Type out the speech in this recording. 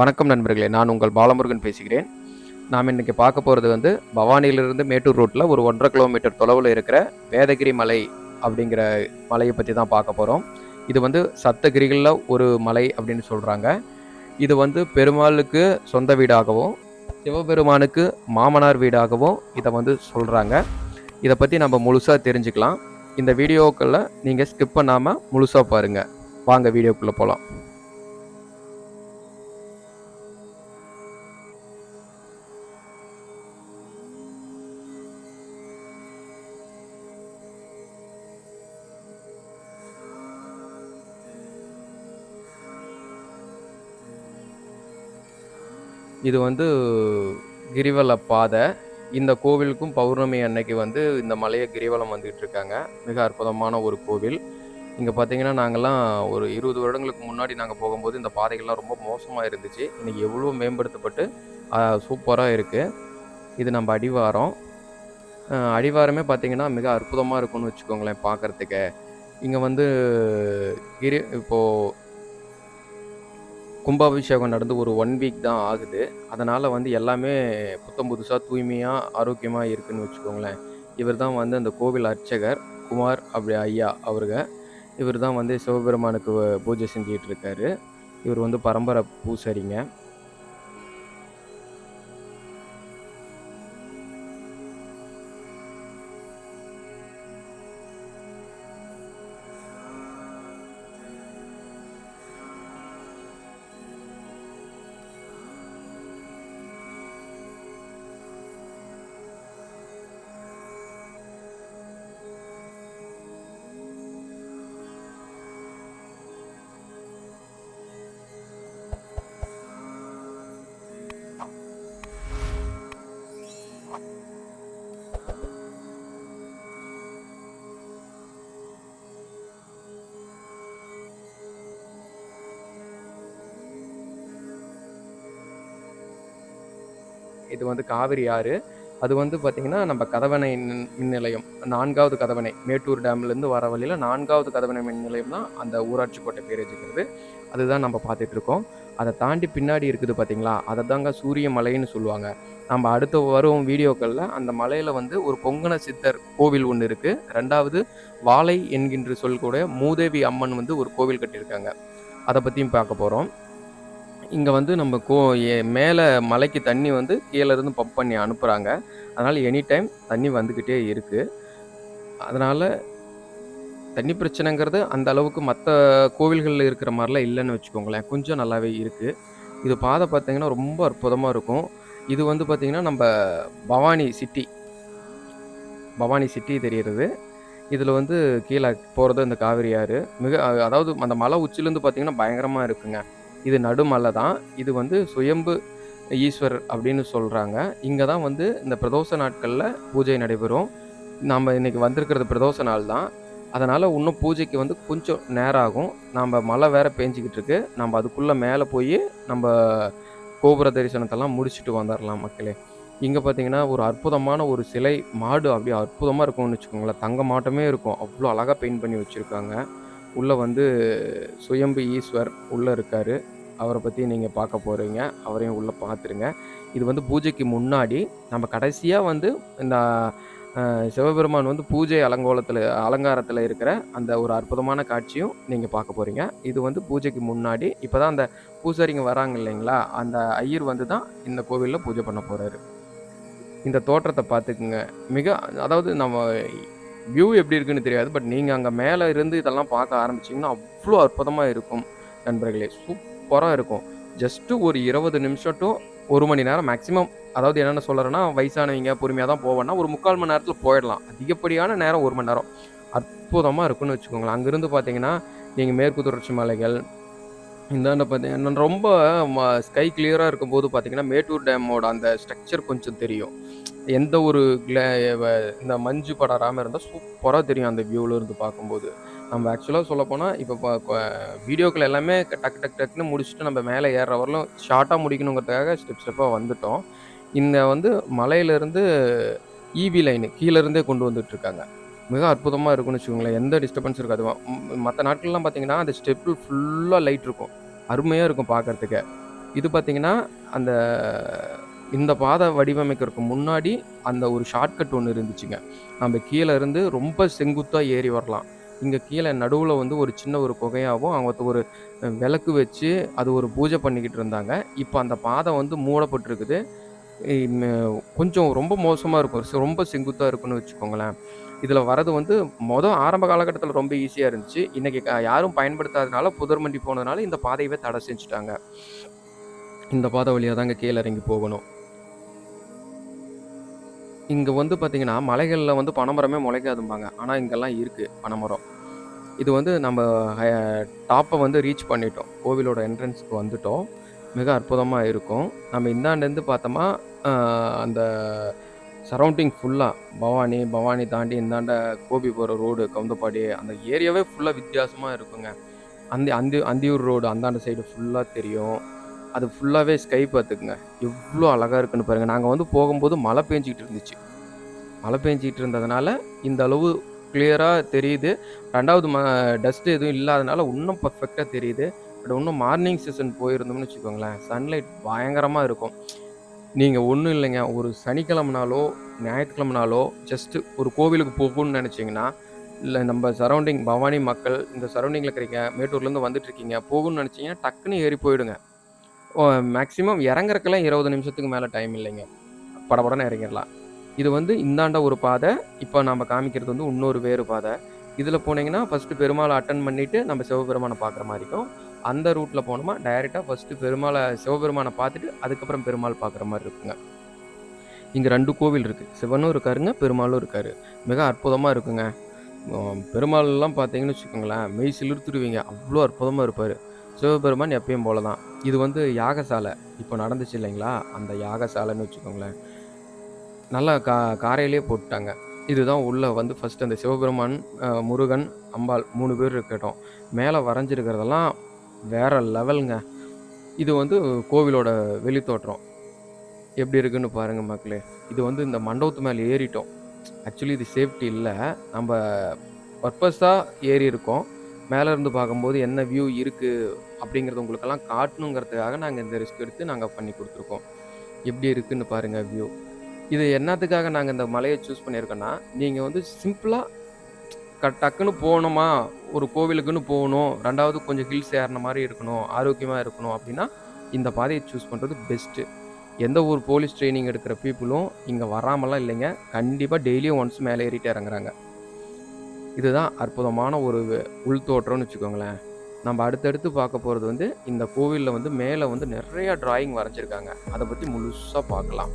வணக்கம் நண்பர்களே நான் உங்கள் பாலமுருகன் பேசுகிறேன். நாம் இன்றைக்கி பார்க்க போகிறது வந்து பவானியிலிருந்து மேட்டூர் ரோட்டில் ஒரு ஒன்றரை கிலோமீட்டர் தொலைவில் இருக்கிற வேதகிரி மலை அப்படிங்கிற மலையை பற்றி தான் பார்க்க போகிறோம் இது வந்து சப்தகிரிகளில் ஒரு மலை அப்படின்னு சொல்கிறாங்க இது வந்து பெருமாளுக்கு சொந்த வீடாகவும் சிவபெருமானுக்கு மாமனார் வீடாகவும் இதை வந்து சொல்கிறாங்க இதை பற்றி நம்ம முழுசாக தெரிஞ்சுக்கலாம். இந்த வீடியோக்களில் நீங்கள் ஸ்கிப் பண்ணாமல் முழுசாக பாருங்கள் வாங்க வீடியோக்குள்ளே போகலாம் இது வந்து கிரிவல பாதை. இந்த கோவிலுக்கும் பௌர்ணமி அன்னைக்கு வந்து இந்த மலையை கிரிவலம் வந்துகிட்டு இருக்காங்க. மிக அற்புதமான ஒரு கோவில். இங்கே பார்த்தீங்கன்னா நாங்கள்லாம் ஒரு இருபது வருடங்களுக்கு முன்னாடி நாங்கள் போகும்போது இந்த பாதைகள்லாம் ரொம்ப மோசமாக இருந்துச்சு. இன்றைக்கி எவ்வளோ மேம்படுத்தப்பட்டு சூப்பராக இருக்குது இது நம்ம அடிவாரம். அடிவாரமே பார்த்தீங்கன்னா மிக அற்புதமாக இருக்கும்னு வச்சுக்கோங்களேன் பார்க்குறதுக்கு இங்கே வந்து கிரி இப்போது கும்பாபிஷேகம் நடந்து ஒரு ஒன் வீக் தான் ஆகுது. அதனால் வந்து எல்லாமே புத்தம் புதுசாக தூய்மையாக ஆரோக்கியமாக இருக்குன்னு வச்சுக்கோங்களேன். இவர் தான் வந்து அந்த கோவில் அர்ச்சகர் குமார் அப்படி ஐயா அவருங்க. இவர் தான் வந்து சிவபெருமானுக்கு பூஜை செஞ்சிகிட்டு இருக்காரு. இவர் வந்து பரம்பரை பூசாரிங்க. இது வந்து காவிரி ஆறு. அது வந்து பார்த்திங்கன்னா நம்ம கதவணை மின் நிலையம் நான்காவது கதவணை மேட்டூர் டேம்லேருந்து வர வழியில் நான்காவது கதவணை மின் நிலையம் தான் அந்த ஊராட்சி கோட்டை பேர் வச்சுக்கிறது. அதுதான் நம்ம பார்த்துட்ருக்கோம் அதை தாண்டி பின்னாடி இருக்குது பார்த்தீங்களா அதை தாங்க சூரிய மலைன்னு சொல்லுவாங்க. நம்ம அடுத்து வரும் வீடியோக்களில் அந்த மலையில் வந்து ஒரு பொங்கன சித்தர் கோவில் ஒன்று இருக்குது ரெண்டாவது வாழை என்கின்ற சொல் கூட மூதேவி அம்மன் வந்து ஒரு கோவில் கட்டியிருக்காங்க. அதை பற்றியும் பார்க்க போகிறோம் இங்கே வந்து நம்ம கோ மேலே மலைக்கு தண்ணி வந்து கீழே இருந்து பம்ப் பண்ணி அனுப்புகிறாங்க அதனால் எனி டைம் தண்ணி வந்துக்கிட்டே இருக்குது அதனால் தண்ணி பிரச்சனைங்கிறது அந்த அளவுக்கு மற்ற கோவில்களில் இருக்கிற மாதிரிலாம் இல்லைன்னு வச்சுக்கோங்களேன். கொஞ்சம் நல்லாவே இருக்குது இது பாதை பார்த்தீங்கன்னா ரொம்ப அற்புதமாக இருக்கும். இது வந்து பார்த்திங்கன்னா நம்ம பவானி சிட்டி பவானி சிட்டி தெரிகிறது இதில் வந்து கீழே போகிறது இந்த காவிரி ஆறு. மிக அதாவது அந்த மலை உச்சிலேருந்து பார்த்திங்கன்னா பயங்கரமாக இருக்குங்க. இது நடுமலை தான் இது வந்து சுயம்பு ஈஸ்வரர் அப்படின்னு சொல்கிறாங்க இங்கே தான் வந்து இந்த பிரதோஷ நாட்களில் பூஜை நடைபெறும். நம்ம இன்றைக்கி வந்திருக்கிறது பிரதோஷ நாள் தான் அதனால் இன்னும் பூஜைக்கு வந்து கொஞ்சம் நேரம் ஆகும் நம்ம மழை வேற பேஞ்சிக்கிட்டு இருக்கு. நம்ம அதுக்குள்ளே மேலே போய் நம்ம கோபுர தரிசனத்தெல்லாம் முடிச்சுட்டு வந்துடலாம் மக்களே. இங்கே பார்த்தீங்கன்னா ஒரு அற்புதமான ஒரு சிலை மாடு அப்படியே அற்புதமாக இருக்கும்னு வச்சுக்கோங்களேன். தங்க மாட்டமே இருக்கும். அவ்வளோ அழகாக பெயிண்ட் பண்ணி வச்சுருக்காங்க. உள்ளே வந்து சுயம்பு ஈஸ்வர் உள்ளே இருக்கார். அவரை பற்றி நீங்கள் பார்க்க போகிறீங்க அவரையும் உள்ளே பார்த்துருங்க. இது வந்து பூஜைக்கு முன்னாடி நம்ம கடைசியாக வந்து இந்த சிவபெருமான் வந்து பூஜை அலங்கோலத்தில் அலங்காரத்தில் இருக்கிற அந்த ஒரு அற்புதமான காட்சியும் நீங்கள் பார்க்க போகிறீங்க இது வந்து பூஜைக்கு முன்னாடி இப்போ தான் அந்த பூசாரிங்க வராங்க இல்லைங்களா? அந்த ஐயர் வந்து தான் இந்த கோவிலில் பூஜை பண்ண போகிறாரு இந்த தோற்றத்தை பார்த்துக்குங்க. மிக அதாவது நம்ம வியூ எப்படி இருக்குன்னு தெரியாது பட் நீங்கள் அங்கே மேலே இருந்து இதெல்லாம் பார்க்க ஆரம்பிச்சிங்கன்னா அவ்வளோ அற்புதமாக இருக்கும் நண்பர்களே. சூப்பராக இருக்கும். ஜஸ்ட்டு ஒரு இருபது நிமிஷம் டு ஒரு மணி நேரம் மேக்ஸிமம் அதாவது என்னென்ன சொல்கிறேன்னா வயசானவங்க பொறுமையாக தான் போவேன்னா ஒரு முக்கால் மணி நேரத்தில் போயிடலாம். அதிகப்படியான நேரம் ஒரு மணி நேரம். அற்புதமாக இருக்குன்னு வச்சுக்கோங்களேன். அங்கேருந்து பார்த்தீங்கன்னா நீங்கள் மேற்கு தொடர்ச்சி மலைகள் இந்தாண்ட பார்த்தீங்கன்னா ரொம்ப ஸ்கை கிளியராக இருக்கும்போது பார்த்தீங்கன்னா மேட்டூர் டேமோட அந்த ஸ்ட்ரக்சர் கொஞ்சம் தெரியும். எந்த ஒரு கிளே இந்த மஞ்சு படராமல் இருந்தால் சூப்பராக தெரியும் அந்த வியூவில் இருந்து பார்க்கும்போது நம்ம ஆக்சுவலாக சொல்லப்போனால் இப்போ வீடியோக்கள் எல்லாமே டக்கு டக்கு டக்குன்னு முடிச்சுட்டு நம்ம மேலே ஏறுற வரலும் ஷார்ட்டாக முடிக்கணுங்கிறதுக்காக ஸ்டெப் ஸ்டெப்பாக வந்துட்டோம். இந்த வந்து மலையிலேருந்து இபி லைனு கீழேருந்தே கொண்டு வந்துட்டுருக்காங்க மிக அற்புதமாக இருக்கும்னு வச்சுக்கோங்களேன் எந்த டிஸ்டர்பன்ஸ் இருக்காது மற்ற நாட்கள்லாம் பார்த்தீங்கன்னா அந்த ஸ்டெப்பில் ஃபுல்லாக லைட் இருக்கும் அருமையாக இருக்கும் பார்க்கறதுக்கு இது பார்த்தீங்கன்னா, அந்த இந்த பாதை வடிவமைக்கிறதுக்கு முன்னாடி அந்த ஒரு ஷார்ட்கட் ஒன்று இருந்துச்சுங்க. நம்ம கீழே இருந்து ரொம்ப செங்குத்தாக ஏறி வரலாம். இங்கே கீழே நடுவில் வந்து ஒரு சின்ன ஒரு குகையாகவும் அவங்க ஒரு விளக்கு வச்சு அது ஒரு பூஜை பண்ணிக்கிட்டு இருந்தாங்க. இப்போ அந்த பாதை வந்து மூடப்பட்டிருக்குது. கொஞ்சம் ரொம்ப மோசமாக இருக்கும். ரொம்ப செங்குத்தாக இருக்குன்னு வச்சுக்கோங்களேன். இதில் வரது வந்து மொதல் ஆரம்ப காலகட்டத்தில் ரொம்ப ஈஸியாக இருந்துச்சு. இன்றைக்கி யாரும் பயன்படுத்தாதனால, புதர் மண்டி போனதுனால இந்த பாதையவே தடை செஞ்சுட்டாங்க. இந்த பாதை வழியாக தாங்க கீழே இறங்கி போகணும். இங்கே வந்து பார்த்திங்கன்னா மலைகளில் வந்து பனைமரமே முளைக்காதும்பாங்க. ஆனால் இங்கெல்லாம் இருக்குது பனைமரம். இது வந்து நம்ம டாப்பை வந்து ரீச் பண்ணிட்டோம். கோவிலோட என்ட்ரன்ஸுக்கு வந்துட்டோம். மிக அற்புதமாக இருக்கும். நம்ம இந்தாண்டேருந்து பார்த்தோமா, அந்த சரௌண்டிங் ஃபுல்லாக பவானி, பவானி தாண்டி இந்தாண்ட கோபி போகிற ரோடு, கவுந்தப்பாடி அந்த ஏரியாவே ஃபுல்லாக வித்தியாசமாக இருக்குங்க. அந்த அந்த அந்தியூர் ரோடு அந்தாண்ட சைடு ஃபுல்லாக தெரியும். அது ஃபுல்லாகவே ஸ்கை பார்த்துக்குங்க. எவ்வளோ அழகாக இருக்குன்னு பாருங்கள் நாங்கள் வந்து போகும்போது மழை பெஞ்சிக்கிட்டு இருந்துச்சு. மழை பெஞ்சிக்கிட்டு இருந்ததுனால, இந்த அளவு கிளியராக தெரியுது. ரெண்டாவது ம டஸ்ட்டு எதுவும் இல்லாதனால இன்னும் பர்ஃபெக்டாக தெரியுது. பட் இன்னும் மார்னிங் செஷன் போயிருந்தோம்னு வச்சுக்கோங்களேன், சன்லைட் பயங்கரமாக இருக்கும். நீங்கள் ஒன்றும் இல்லைங்க. ஒரு சனிக்கிழமனாலோ, ஞாயிற்றுக்கிழமனாலோ ஜஸ்ட்டு ஒரு கோவிலுக்கு போகணும்னு நினச்சிங்கன்னா இல்லை நம்ம சரௌண்டிங் பவானி மக்கள் இந்த சரௌண்டிங்கில் இருக்கிறீங்க, மேட்டூர்லேருந்து வந்துட்டுருக்கீங்க, போகணும்னு நினச்சிங்கன்னா டக்குன்னு ஏறி போயிடுங்க. மேக்ஸிமம் இறங்குறக்கெல்லாம் இருபது நிமிஷத்துக்கு மேலே டைம் இல்லைங்க. படபடன்னு இறங்கிடலாம் இது வந்து இந்தாண்ட ஒரு பாதை. இப்போ நம்ம காமிக்கிறது வந்து இன்னொரு வேறு பாதை. இதில் போனீங்கன்னா, ஃபர்ஸ்ட்டு பெருமாளை அட்டன் பண்ணிவிட்டு நம்ம சிவபெருமானை பார்க்குற மாதிரிக்கும் இருக்கும். அந்த ரூட்டில் போனோமா, டைரெக்டாக ஃபஸ்ட்டு பெருமாளை சிவபெருமானை பார்த்துட்டு, அதுக்கப்புறம் பெருமாள் பார்க்குற மாதிரி இருக்குங்க. இங்கே ரெண்டு கோவில் இருக்குது சிவனும் இருக்காருங்க, பெருமாளும் இருக்கார் மிக அற்புதமாக இருக்குங்க. பெருமாள்லாம் பார்த்தீங்கன்னு வச்சுக்கோங்களேன், மெய் சிலிர்த்துடுவீங்க அவ்வளோ அற்புதமாக இருப்பார் சிவபெருமான் எப்பயும் போல தான். இது வந்து யாகசாலை. இப்போ நடந்துச்சு இல்லைங்களா? அந்த யாகசாலைன்னு வச்சுக்கோங்களேன். நல்லா கா காரையிலேயே போட்டுட்டாங்க. இதுதான் உள்ளே வந்து ஃபஸ்ட்டு அந்த சிவபெருமான், முருகன், அம்பாள் மூணு பேர் இருக்கட்டும் மேலே வரைஞ்சிருக்கிறதெல்லாம் வேற லெவலுங்க இது வந்து கோவிலோட வெளித்தோற்றம். எப்படி இருக்குன்னு பாருங்கள் மக்களே! இது வந்து இந்த மண்டபத்து மேலே ஏறிட்டோம். ஆக்சுவலி இது சேஃப்டி இல்லை நம்ம பர்பஸாக ஏறி ஏறியிருக்கோம். மேலே இருந்து பார்க்கும்போது என்ன வியூ இருக்குது அப்படிங்கிறது உங்களுக்கெல்லாம் காட்டணுங்கிறதுக்காக நாங்கள் இந்த ரிஸ்க் எடுத்து நாங்கள் பண்ணி கொடுத்துருக்கோம் எப்படி இருக்குன்னு பாருங்கள் வியூ. இது என்னத்துக்காக நாங்கள் இந்த மலையை சூஸ் பண்ணியிருக்கோன்னா நீங்கள் வந்து சிம்பிளாக க டக்குன்னு போகணுமா ஒரு கோவிலுக்குன்னு போகணும், ரெண்டாவது கொஞ்சம் ஹில்ஸ் ஏறுன மாதிரி இருக்கணும், ஆரோக்கியமாக இருக்கணும் அப்படின்னா, இந்த பாதையை சூஸ் பண்ணுறது பெஸ்ட்டு. எந்த ஒரு போலீஸ் ட்ரைனிங் எடுக்கிற பீப்புளும் இங்கே வராமலாம் இல்லைங்க. கண்டிப்பாக டெய்லியும் ஒன்ஸ் மேலே ஏறிட்டு இறங்குறாங்க. இதுதான் அற்புதமான ஒரு உள்தோற்றம்னு வச்சுக்கோங்களேன். நம்ம அடுத்தடுத்து பார்க்க போகிறது வந்து, இந்த கோவிலில் வந்து மேலே வந்து நிறையா டிராயிங் வரைஞ்சிருக்காங்க. அதை பற்றி முழுசாக பார்க்கலாம்.